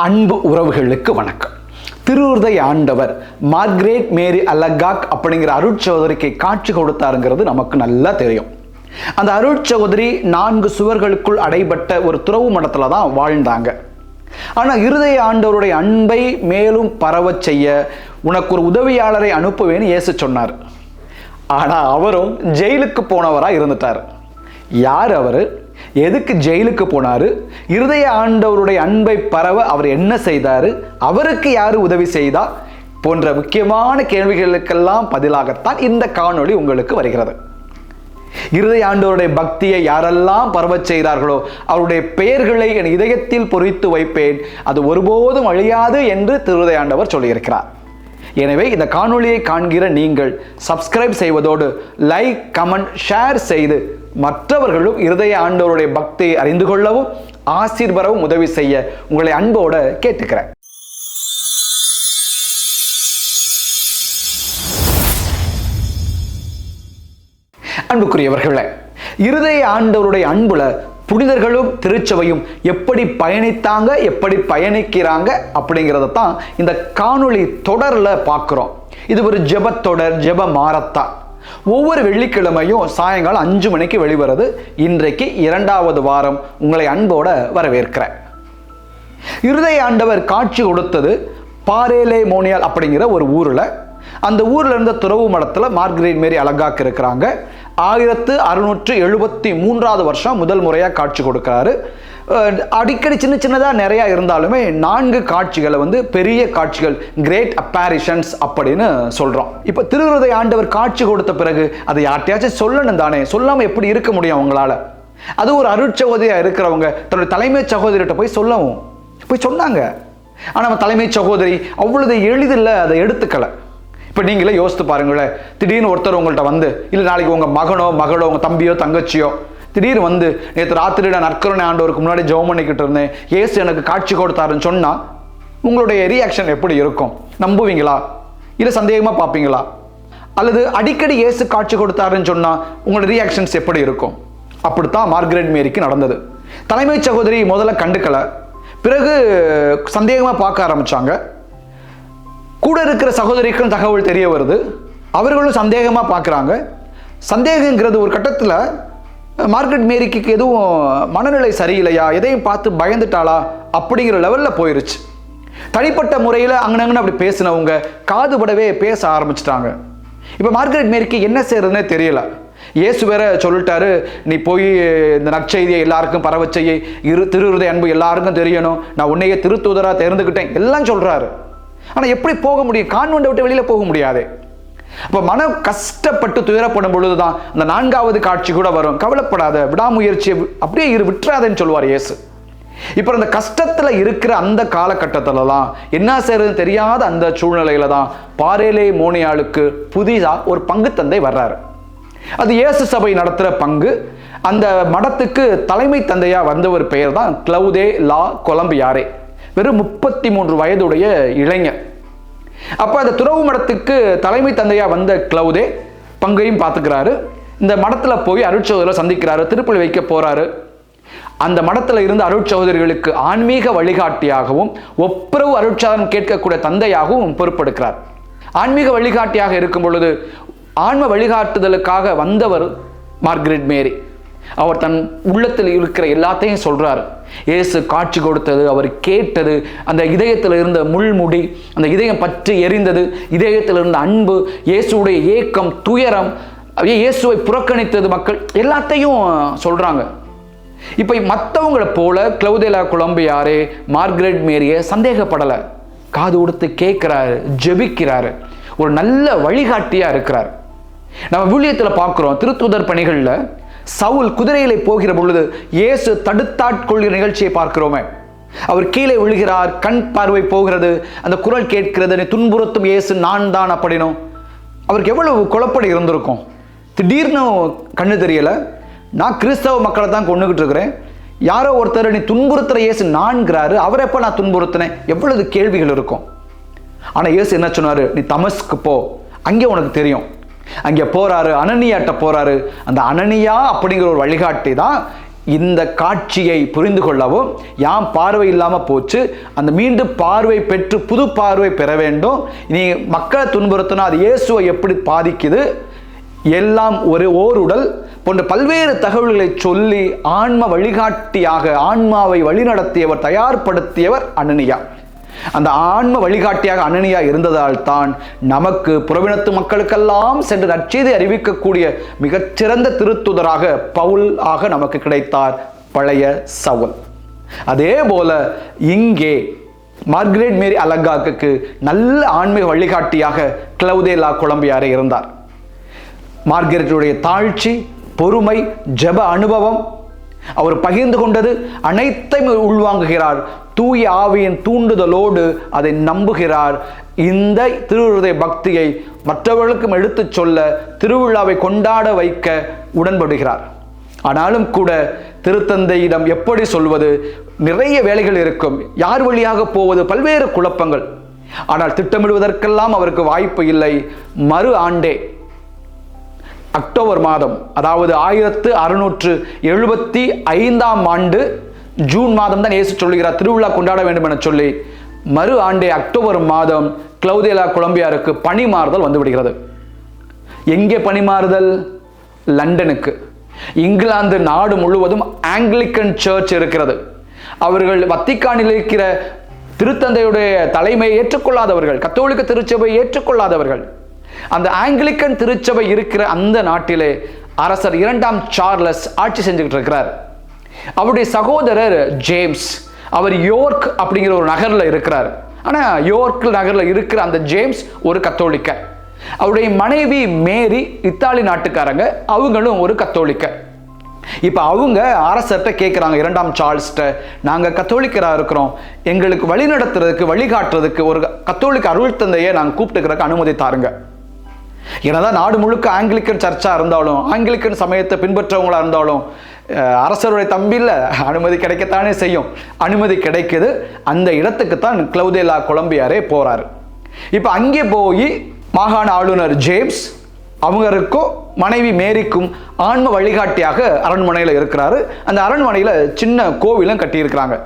அன்பு உறவுகளுக்கு வணக்கம். திருவுருதை ஆண்டவர் மார்க்ரேட் மேரி அலகாக் அப்படிங்கிற அருட்சகோதரிக்கு காட்சி கொடுத்தாருங்கிறது நமக்கு நல்லா தெரியும். அந்த அருட்சகோதரி நான்கு சுவர்களுக்குள் அடைபட்ட ஒரு துறவு மடத்துல தான் வாழ்ந்தாங்க. ஆனால் இருதய ஆண்டவருடைய அன்பை மேலும் பரவச் செய்ய உனக்கு ஒரு உதவியாளரை அனுப்புவேன்னு ஏசு சொன்னார். ஆனால் அவரும் ஜெயிலுக்கு போனவராக இருந்துட்டார். யார் அவர்? எதுக்கு ஜெயிலுக்கு போனாரு? இருதய ஆண்டவருடைய அன்பை பரவ அவர் என்ன செய்தார்? அவருக்கு யார் உதவி செய்தா? போன்ற முக்கியமான கேள்விகளுக்கெல்லாம் பதிலாகத்தான் இந்த காணொளி உங்களுக்கு வருகிறது. இருதய ஆண்டவருடைய பக்தியை யாரெல்லாம் பரவச் செய்கிறார்களோ அவருடைய பெயர்களை என் இதயத்தில் பொறித்து வைப்பேன். அது ஒருபோதும் அழியாது என்று திருதய ஆண்டவர் சொல்லியிருக்கிறார். எனவே இந்த காணொளியை காண்கிற நீங்கள் சப்ஸ்கிரைப் செய்வதோடு லைக் கமெண்ட் ஷேர் செய்து மற்றவர்களும் இருதய ஆண்டவருடைய பக்தியை அறிந்து கொள்ளவும் ஆசீர்வரவும் உதவி செய்ய உங்களை அன்போட கேட்டுக்கிறேன். அன்புக்குரியவர்களே இருதய ஆண்டவருடைய அன்புல புனிதர்களும் திருச்சபையும் எப்படி பயணித்தாங்க எப்படி பயணிக்கிறாங்க அப்படிங்கிறத தான் இந்த காணொளி தொடரில் பார்க்குறோம். இது ஒரு ஜெபத்தொடர் ஜெப மாரத்தான். ஒவ்வொரு வெள்ளிக்கிழமையும் சாயங்காலம் அஞ்சு மணிக்கு வெளிவருது இன்றைக்கு இரண்டாவது வாரம் உங்களை அன்போட வரவேற்கிறேன். இருதய ஆண்டவர் காட்சி கொடுத்தது பாரேலே மோனியால் அப்படிங்கிற ஒரு ஊரில். அந்த ஊரில் இருந்த துறவு மடத்தில் மார்கரேட் மாரி அழகாக்கு இருக்கிறாங்க. ஆயிரத்து அறுநூற்று எழுபத்தி மூன்றாவது வருஷம் முதல் முறையாக காட்சி கொடுக்குறாரு. அடிக்கடி சின்ன சின்னதாக நிறையா இருந்தாலுமே நான்கு காட்சிகளை வந்து பெரிய காட்சிகள் கிரேட் அப்பாரிஷன்ஸ் அப்படின்னு சொல்கிறோம் இப்போ திருவிருதை ஆண்டவர் காட்சி கொடுத்த பிறகு அதை யார்ட்டையாச்சும் சொல்லணும் தானே? சொல்லாமல் எப்படி இருக்க முடியும் அவங்களால? அது ஒரு அருட்சகோதரியாக இருக்கிறவங்க தன்னுடைய தலைமை சகோதரிகிட்ட போய் சொல்லவும். போய் சொன்னாங்க. ஆனால் நம்ம தலைமை சகோதரி அவ்வளவு எளிதில் அதை எடுத்துக்கலை. இப்போ நீங்களே யோசித்து பாருங்களேன். திடீர்னு ஒருத்தர் உங்கள்கிட்ட வந்து இல்லை நாளைக்கு உங்கள் மகனோ மகளோ உங்கள் தம்பியோ தங்கச்சியோ திடீர் வந்து நேற்று ராத்திரி நான் நற்கருணை ஆண்டவருக்கு முன்னாடி ஜெபம் பண்ணிக்கிட்டு இருந்தேன். ஏசு எனக்கு காட்சி கொடுத்தாருன்னு சொன்னால் உங்களுடைய ரியாக்ஷன் எப்படி இருக்கும்? நம்புவீங்களா? இல்லை சந்தேகமாக பார்ப்பீங்களா? அல்லது அடிக்கடி ஏசு காட்சி கொடுத்தாருன்னு சொன்னால் உங்களோட ரியாக்ஷன்ஸ் எப்படி இருக்கும்? அப்படித்தான் மார்கரெட் மேரிக்கு நடந்தது. தலைமை சகோதரி முதல்ல கண்டுக்கலை. பிறகு சந்தேகமாக பார்க்க ஆரம்பிச்சாங்க. கூட இருக்கிற சகோதரிக்கும் தகவல் தெரிய வருது. அவர்களும் சந்தேகமாக பார்க்குறாங்க. சந்தேகங்கிறது ஒரு கட்டத்தில் மார்க்கெட் மேரிக்கு எதுவும் மனநிலை சரியில்லையா? எதையும் பார்த்து பயந்துட்டாளா? அப்படிங்கிற லெவலில் போயிருச்சு. தனிப்பட்ட முறையில் அங்கனங்கன்னு அப்படி பேசினவங்க காதுபடவே பேச ஆரம்பிச்சிட்டாங்க. இப்போ மார்கரெட் மேரிக்கு என்ன செய்யறதுனே தெரியல. இயேசு வேற சொல்லிட்டாரு நீ போய் இந்த நற்செய்தியை எல்லாருக்கும் பரவ செய்ய இரு திருவிருத அன்பு எல்லாருக்கும் தெரியணும். நான் உன்னையே திருத்தூதராக தேர்ந்துக்கிட்டேன் எல்லாம் சொல்கிறாரு ஆனால் எப்படி போக முடியும்? கான்வெண்ட்டை விட்டு வெளியில் போக முடியாது. அப்போ மனம் கஷ்டப்பட்டு துயரப்படும் பொழுது தான் அந்த நான்காவது காட்சி கூட வரும். கவலைப்படாத விடாமுயற்சியை அப்படியே இரு விட்டுறாதேன்னு சொல்லுவார் இயேசு. இப்போ அந்த கஷ்டத்தில் இருக்கிற அந்த காலகட்டத்தில் தான் என்ன செய்யறதுன்னு தெரியாத அந்த சூழ்நிலையில தான் பாரேலே மோனியாளுக்கு புதிதாக ஒரு பங்கு தந்தை வர்றாரு. அது இயேசு சபை நடத்துகிற பங்கு. அந்த மடத்துக்கு தலைமை தந்தையாக வந்த ஒரு பெயர் தான் கிளவுதே லா கொலம்பியாரே. வெறும் முப்பத்தி மூன்று வயதுடைய இளைஞர். அப்போ அந்த துறவு மடத்துக்கு தலைமை தந்தையாக வந்த கிளவுதே பங்கையும் பார்த்துக்கிறாரு. இந்த மடத்தில் போய் அருட்சகோதரில் சந்திக்கிறாரு திருப்பலி வைக்க போகிறாரு அந்த மடத்தில் இருந்த அருட்சகோதரிகளுக்கு ஆன்மீக வழிகாட்டியாகவும் ஒப்புரவு அருட்சாதனம் கேட்கக்கூடிய தந்தையாகவும் பொறுப்பெடுக்கிறார். ஆன்மீக வழிகாட்டியாக இருக்கும் பொழுது ஆன்ம வழிகாட்டுதலுக்காக வந்தவர் மார்கரெட் மேரி. அவர் தன் உள்ளத்தில் இருக்கிற எல்லாத்தையும் சொல்கிறார் இயேசு காட்சி கொடுத்தது அவர் கேட்டது அந்த இதயத்தில் இருந்த முள்முடி அந்த இதயம் பற்றி எரிந்தது இதயத்தில் இருந்த அன்பு இயேசுடைய ஏக்கம் துயரம் இயேசுவை புறக்கணித்தது மக்கள் எல்லாத்தையும் சொல்கிறாங்க இப்போ மற்றவங்களை போல கிளவுதேலா குழம்பியாரே மார்க்ரெட் மேரியை சந்தேகப்படலை. காது கொடுத்து கேட்குறாரு ஜெபிக்கிறாரு. ஒரு நல்ல வழிகாட்டியாக இருக்கிறார். நம்ம விழியத்தில் பார்க்குறோம் திருத்தூதர் பணிகளில் சவுல் குதிரையிலே போகிற பொழுது இயேசு தடுத்தாட்கொள்கிற நிகழ்ச்சியை பார்க்கிறோமே. அவர் கீழே விழுகிறார் கண் பார்வை போகிறது அந்த குரல் கேட்கிறது நீ துன்புறுத்தும் இயேசு நான் தான் அப்படினும் அவருக்கு எவ்வளவு குழப்படி இருந்திருக்கும். திடீர்னு கண்ணு தெரியல. நான் கிறிஸ்தவ மக்களை தான் கொண்டுகிட்டு இருக்கிறேன். யாரோ ஒருத்தர் நீ துன்புறுத்துற இயேசு நான்கிறாரு அவரை எப்போ நான் துன்புறுத்தினேன்? எவ்வளவு கேள்விகள் இருக்கும். ஆனால் இயேசு என்ன சொன்னார்? நீ தமஸ்க்கு போ அங்கே உனக்கு தெரியும். அங்கே போறாரு அனனியாட்ட போறாரு. அந்த அனனியா அப்படிங்கிற ஒரு வழிகாட்டி தான் இந்த காட்சியை புரிந்து கொள்ளவும் யாம் பார்வை இல்லாமல் போச்சு. அந்த மீண்டும் பார்வை பெற்று புது பார்வை பெற வேண்டும். நீ மக்களை துன்புறுத்தினா அது இயேசுவை எப்படி பாதிக்குது? எல்லாம் ஒரு ஓருடல். போன்ற பல்வேறு தகவல்களை சொல்லி ஆன்ம வழிகாட்டியாக ஆன்மாவை வழிநடத்தியவர் தயார்படுத்தியவர் அனனியா அந்த ஆன்ம வழிகாட்டியாக அனனியா இருந்ததால் தான் நமக்கு புறவினத்து மக்களுக்கெல்லாம் சென்று நற்செய்தி அறிவிக்கக்கூடிய மிகச்சிறந்த திருத்துதராக பவுல் ஆக நமக்கு கிடைத்தார் பழைய சவுல். அதே போல இங்கே மார்கரேட் மேரி அலங்காக்கு நல்ல ஆன்மீக வழிகாட்டியாக கிளவுதேலா குழம்பியாரே இருந்தார். மார்கரெட்டுடைய தாழ்ச்சி பொறுமை ஜெப அனுபவம் அவர் பகிர்ந்து கொண்டது அனைத்தையும் உள்வாங்குகிறார். தூய ஆவியின் தூண்டுதலோடு அதை நம்புகிறார். இந்த திருவிருதை பக்தியை மற்றவர்களுக்கும் எடுத்துச் சொல்ல திருவிழாவை கொண்டாட வைக்க உடன்படுகிறார். ஆனாலும் கூட திருத்தந்தையிடம் எப்படி சொல்வது? நிறைய வேலைகள் இருக்கும். யார் வழியாக போவது? பல்வேறு குழப்பங்கள். ஆனால் திட்டமிடுவதற்கெல்லாம் அவருக்கு வாய்ப்பு இல்லை. மறு ஆண்டே அக்டோபர் மாதம் அதாவது ஆயிரத்து அறுநூற்று எழுபத்தி ஐந்தாம் ஆண்டு ஜூன் மாதம் தான் இயேசு சொல்லுகிறார் திருவிழா கொண்டாட வேண்டும் என சொல்லி மறு ஆண்டே அக்டோபர் மாதம் கிளௌதேலா கொலம்பியாருக்கு பணி மாறுதல் வந்து விடுகிறது எங்கே பணி மாறுதல்? லண்டனுக்கு. இங்கிலாந்து நாடு முழுவதும் ஆங்கிலிக்கன் சர்ச் இருக்கிறது. அவர்கள் வத்திக்கானில் இருக்கிற திருத்தந்தையுடைய தலைமையை ஏற்றுக்கொள்ளாதவர்கள் கத்தோலிக்க திருச்சபை ஏற்றுக்கொள்ளாதவர்கள். அந்த ஆங்கிலிக்கன் திருச்சபை இருக்கிற அந்த நாட்டிலே அரசர் இரண்டாம் சார்லஸ் ஆட்சி செஞ்சுக்கிட்டு இருக்கிறார். அவருடைய சகோதரர் ஜேம்ஸ் அவர் யோர்க் அப்படிங்கிற ஒரு நகரில் இருக்கிறார். ஆனால் யோர்க் நகரில் இருக்கிற அந்த ஜேம்ஸ் ஒரு கத்தோலிக்க. அவருடைய மனைவி மேரி இத்தாலி நாட்டுக்காரங்க அவங்களும் ஒரு கத்தோலிக்க. இப்போ அவங்க அரசர்கிட்ட கேட்குறாங்க இரண்டாம் சார்ல்ஸ்ட்ட நாங்கள் கத்தோலிக்கராக இருக்கிறோம். எங்களுக்கு வழி நடத்துறதுக்கு வழிகாட்டுறதுக்கு ஒரு கத்தோலிக்க அருள் தந்தையை நாங்கள் கூப்பிட்டுக்கிறதுக்கு அனுமதி தாருங்க. என்னதான் நாடு முழுக்க ஆங்கிலிக்கன் சர்ச்சாக இருந்தாலும் ஆங்கிலிக்கன் சமயத்தை பின்பற்றவங்களாக இருந்தாலும் அரசருடைய தம்பியில் அனுமதி கிடைக்கத்தானே செய்யும். அனுமதி கிடைக்குது. அந்த இடத்துக்கு தான் கிளவுதேலா கொலம்பியாரே போகிறாரு இப்போ அங்கே போய் மாகாண ஆளுநர் ஜேம்ஸ் அவங்களுக்கும் மனைவி மேரிக்கும் ஆன்ம வழிகாட்டியாக அரண்மனையில் இருக்கிறாரு. அந்த அரண்மனையில் சின்ன கோவிலும் கட்டியிருக்கிறாங்க.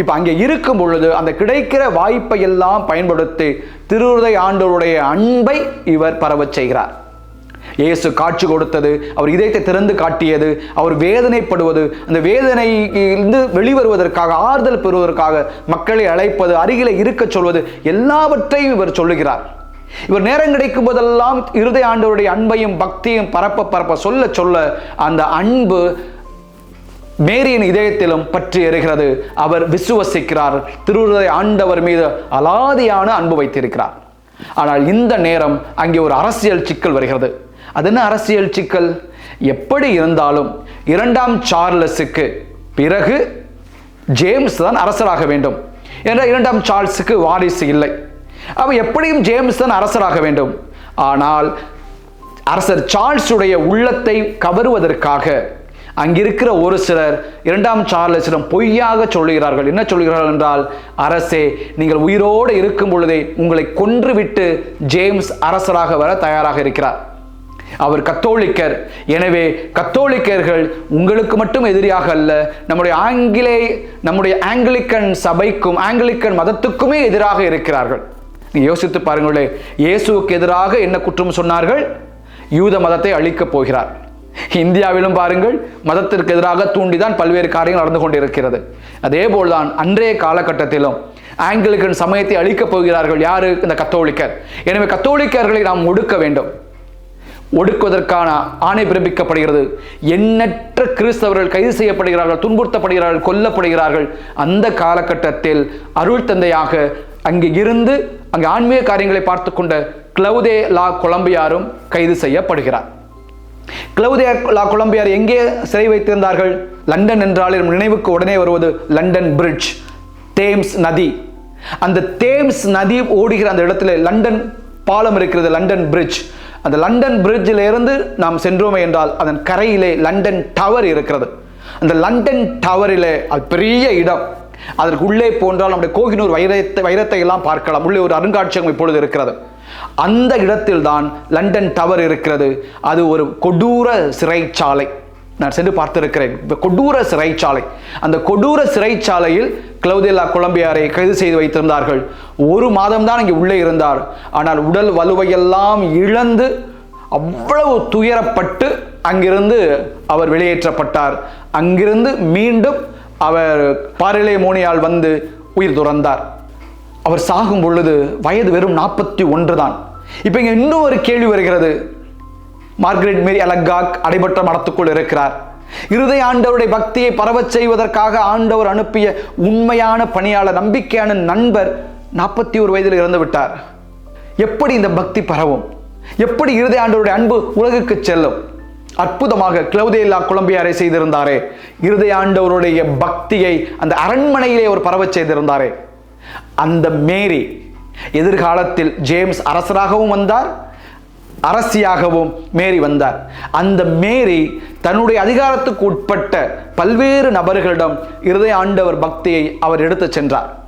இப்போ அங்கே இருக்கும் பொழுது அந்த கிடைக்கிற வாய்ப்பை எல்லாம் பயன்படுத்தி திருவுருதை ஆண்டவருடைய அன்பை இவர் பரவச் செய்கிறார். இயேசு காட்சி கொடுத்தது அவர் இதயத்தை திறந்து காட்டியது அவர் வேதனைப்படுவது அந்த வேதனையிலிருந்து வெளிவருவதற்காக ஆறுதல் பெறுவதற்காக மக்களை அழைப்பது அருகில இருக்கச் சொல்வது எல்லாவற்றையும் இவர் சொல்லுகிறார். இவர் நேரம் கிடைக்கும் போதெல்லாம் இருதய ஆண்டவருடைய அன்பையும் பக்தியும் பரப்ப பரப்ப சொல்ல சொல்ல அந்த அன்பு மேரியின் இதயத்திலும் பற்றி எறுகிறது அவர் விசுவசிக்கிறார். திருவுருதை ஆண்டவர் மீது அலாதியான அன்பு வைத்திருக்கிறார். ஆனால் இந்த நேரம் அங்கே ஒரு அரசியல் சிக்கல் வருகிறது. அது என்ன அரசியல் சிக்கல்? எப்படி இருந்தாலும் இரண்டாம் சார்லஸுக்கு பிறகு ஜேம்ஸ் தான் அரசராக வேண்டும். என்ற இரண்டாம் சார்ல்ஸுக்கு வாரிசு இல்லை. அவ எப்படியும் ஜேம்ஸ் தான் அரசராக வேண்டும். ஆனால் அரசர் சார்ல்ஸுடைய உள்ளத்தை கவருவதற்காக அங்கிருக்கிற ஒரு சிலர் இரண்டாம் சார்லஸிடம் பொய்யாக சொல்லுகிறார்கள். என்ன சொல்கிறார்கள் என்றால் அரசே நீங்கள் உயிரோடு இருக்கும் பொழுதே உங்களை கொன்றுவிட்டு ஜேம்ஸ் அரசராக வர தயாராக இருக்கிறார். அவர் கத்தோலிக்கர். எனவே கத்தோலிக்கர்கள் உங்களுக்கு மட்டும் எதிரியாக அல்ல நம்முடைய ஆங்கிலே நம்முடைய ஆங்கிலிக்கன் சபைக்கும் ஆங்கிலிக்கன் மதத்துக்குமே எதிராக இருக்கிறார்கள். நீங்கள் யோசித்து பாருங்களே இயேசுவுக்கு எதிராக என்ன குற்றம் சொன்னார்கள்? யூத மதத்தை அழிக்கப் போகிறார். இந்தியாவிலும் பாருங்கள் மதத்திற்கு எதிராக தூண்டிதான் பல்வேறு காரியங்கள் நடந்து கொண்டிருக்கிறது. அதே போல்தான் அன்றைய காலகட்டத்திலும் ஆங்கிலிக்கன் சமயத்தை அழிக்கப் போகிறார்கள் யாரு? இந்த கத்தோலிக்கர். எனவே கத்தோலிக்கர்களை நாம் ஒடுக்க வேண்டும். ஒடுக்குவதற்கான ஆணை பிறப்பிக்கப்படுகிறது. எண்ணற்ற கிறிஸ்தவர்கள் கைது செய்யப்படுகிறார்கள் துன்புறுத்தப்படுகிறார்கள் கொல்லப்படுகிறார்கள். அந்த காலகட்டத்தில் அருள் தந்தையாக அங்கே இருந்து அங்கே ஆன்மீக காரியங்களை பார்த்து கொண்ட கிளவுதே லா கொலம்பியாரும் கைது செய்யப்படுகிறார். கிளவுதியா லா கொலம்பியார் எங்கே சிறை வைத்திருந்தார்கள்? லண்டன் என்றால் நினைவுக்கு உடனே வருவது லண்டன் பிரிட்ஜ் தேம்ஸ் நதி. அந்த தேம்ஸ் நதி ஓடுகிற அந்த இடத்துல லண்டன் பாலம் இருக்கிறது லண்டன் பிரிட்ஜ். அந்த லண்டன் பிரிட்ஜில் இருந்து நாம் சென்றோமே என்றால் அதன் கரையிலே லண்டன் டவர் இருக்கிறது. அந்த லண்டன் டவரிலே அது பெரிய இடம். அதற்கு உள்ளே போன்றால் நம்முடைய கோகினூர் வைரத்தை வைரத்தை எல்லாம் பார்க்கலாம். உள்ளே ஒரு அருங்காட்சியகம் இப்பொழுது இருக்கிறது. அந்த இடத்தில்தான் லண்டன் டவர் இருக்கிறது. அது ஒரு கொடூர சிறைச்சாலை. நான் சென்று பார்த்திருக்கிறேன். கொடூர சிறைச்சாலை. அந்த கொடூர சிறைச்சாலையில் கிளவுதேலா குழம்பியாரை கைது செய்து வைத்திருந்தார்கள். ஒரு மாதம்தான் இங்கே உள்ளே இருந்தார். ஆனால் உடல் வலுவையெல்லாம் இழந்து அவ்வளவு துயரப்பட்டு அங்கிருந்து அவர் வெளியேற்றப்பட்டார். அங்கிருந்து மீண்டும் அவர் பாரிலே மோனியால் வந்து உயிர் துறந்தார். அவர் சாகும் பொழுது வயது வெறும் நாற்பத்தி ஒன்று தான். இப்போ இங்கே இன்னும் ஒரு கேள்வி வருகிறது. மார்கரெட் மேரி அலகாக் அடைபெற்ற மடத்துக்குள் இருக்கிறார். இருதய ஆண்டவருடைய பக்தியை பரவச் செய்வதற்காக ஆண்டவர் அனுப்பிய உண்மையான பணியாளர் நம்பிக்கையான நண்பர் நாற்பத்தி ஒரு வயதில் இறந்து விட்டார். எப்படி இந்த பக்தி பரவும்? எப்படி இருதய ஆண்டவருடைய அன்பு உலகுக்கு செல்லும்? அற்புதமாக கிளவுதேலா குழம்பியாரை செய்திருந்தாரே. இருதய ஆண்டவருடைய பக்தியை அந்த அரண்மனையிலே அவர் பரவச் செய்திருந்தாரே. அந்த மேரி எதிர்காலத்தில் ஜேம்ஸ் அரசராகவும் வந்தார் அரசியாகவும் மேரி வந்தார். அந்த மேரி தன்னுடைய அதிகாரத்துக்கு உட்பட்ட பல்வேறு நபர்களிடம் இருதய ஆண்டவர் பக்தியை அவர் எடுத்துச் சென்றார்.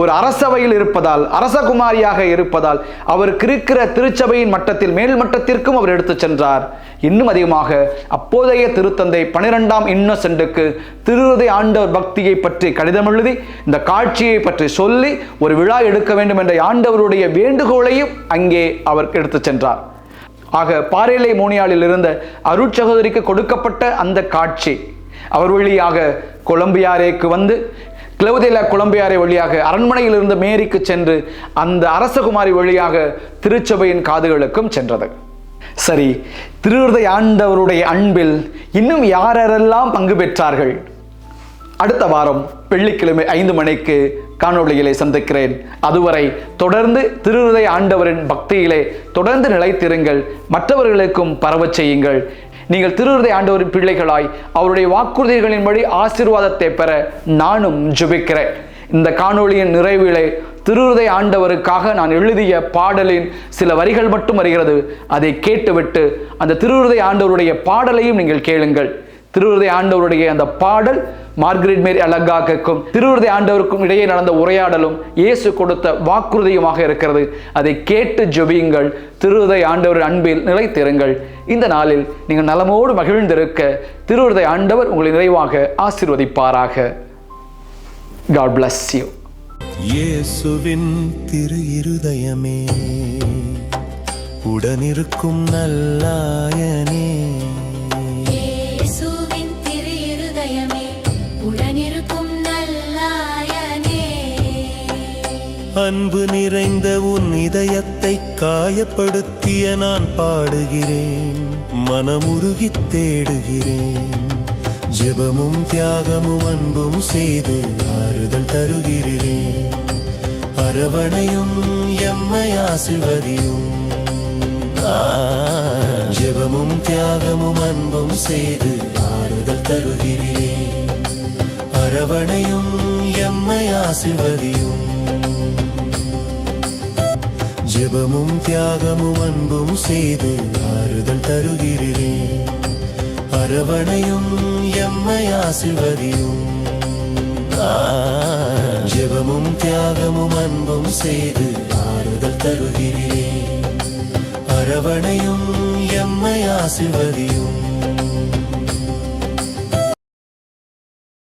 ஒரு அரசவையில் இருப்பதால் அரசகுமாரியாக இருப்பதால் அவருக்கு இருக்கிற திருச்சபையின் மட்டத்தில் மேல் மட்டத்திற்கும் அவர் எடுத்துச் சென்றார். இன்னும் அதிகமாக அப்போதைய திருத்தந்தை பனிரெண்டாம் இன்னசென்ட்டுக்கு திருஹதை ஆண்டவர் பக்தியை பற்றி கடிதம் எழுதி இந்த காட்சியை பற்றி சொல்லி ஒரு விழா எடுக்க வேண்டும் என்ற ஆண்டவருடைய வேண்டுகோளையும் அங்கே அவர் எடுத்துச் சென்றார். ஆக பாரேலை மோனியாலில் இருந்த அருட்சகோதரிக்கு கொடுக்கப்பட்ட அந்த காட்சி அவர் வழியாக கொலம்பியாரேக்கு வந்து கிளவுதேலா குழம்பியாரை வழியாக அரண்மனையிலிருந்து மேரிக்கு சென்று அந்த அரசகுமாரி வழியாக திருச்சபையின் காதுகளுக்கும் சென்றது. சரி திருவிருதை ஆண்டவருடைய அன்பில் இன்னும் யாரெல்லாம் பங்கு பெற்றார்கள்? அடுத்த வாரம் வெள்ளிக்கிழமை ஐந்து மணிக்கு காணொளிகளை சந்திக்கிறேன். அதுவரை தொடர்ந்து திருஹൃദய ஆண்டவரின் பக்தியிலே தொடர்ந்து நிலைத்திருங்கள். மற்றவர்களுக்கும் பரவச் செய்யுங்கள். நீங்கள் திருவிருதை ஆண்டவரின் பிள்ளைகளாய் அவருடைய வாக்குறுதிகளின்படி ஆசீர்வாதத்தை பெற நானும் ஜுபிக்கிறேன். இந்த காணொளியின் நிறைவிலே திருவிருதை ஆண்டவருக்காக நான் எழுதிய பாடலின் சில வரிகள் மட்டும் வருகிறது. அதை கேட்டுவிட்டு அந்த திருவிருதை ஆண்டவருடைய பாடலையும் நீங்கள் கேளுங்கள். திருவிருதை ஆண்டவருடைய அந்த பாடல் மார்கரெட் மேரி அழகாகக்கும் திருவிருதை ஆண்டவருக்கும் இடையே நடந்த உரையாடலும் இயேசு கொடுத்த வாக்குறுதியுமாக இருக்கிறது. அதை கேட்டு ஜெபியுங்கள். திருவிருதை ஆண்டவர் அன்பில் நிலைத்திருங்கள். இந்த நாளில் நீங்கள் நலமோடு மகிழ்ந்திருக்க திருவிருதை ஆண்டவர் உங்களை நிறைவாக ஆசிர்வதிப்பாராக. காட் பிளஸ் யூ இயேசுவின் திரு இருதயமே உடனிருக்கும் நல்லாயனே. அன்பு நிறைந்த உன் இதயத்தை காயப்படுத்திய நான் பாடுகிறேன். மனமுருகி தேடுகிறேன். ஜெபமும் தியாகமும் அன்பும் செய்து ஆறுதல் தருகிறேன். அரவணையும் எம்மை ஆசிர்வதியும். ஜெபமும் தியாகமும் அன்பும் செய்து ஆறுதல் தருகிறேன். அரவணையும் எம்மை ஆசிர்வதியும். ஜெபமும் தியாகமும் அன்பும் செய்து ஆறுதல் தருகிறேன் அரவணையும் எம்மை ஆசிர்வதியும். ஜெபமும் தியாகமும் அன்பும் செய்து ஆறுதல் தருகிறேன் அரவணையும் எம்மை ஆசிர்வதியும்.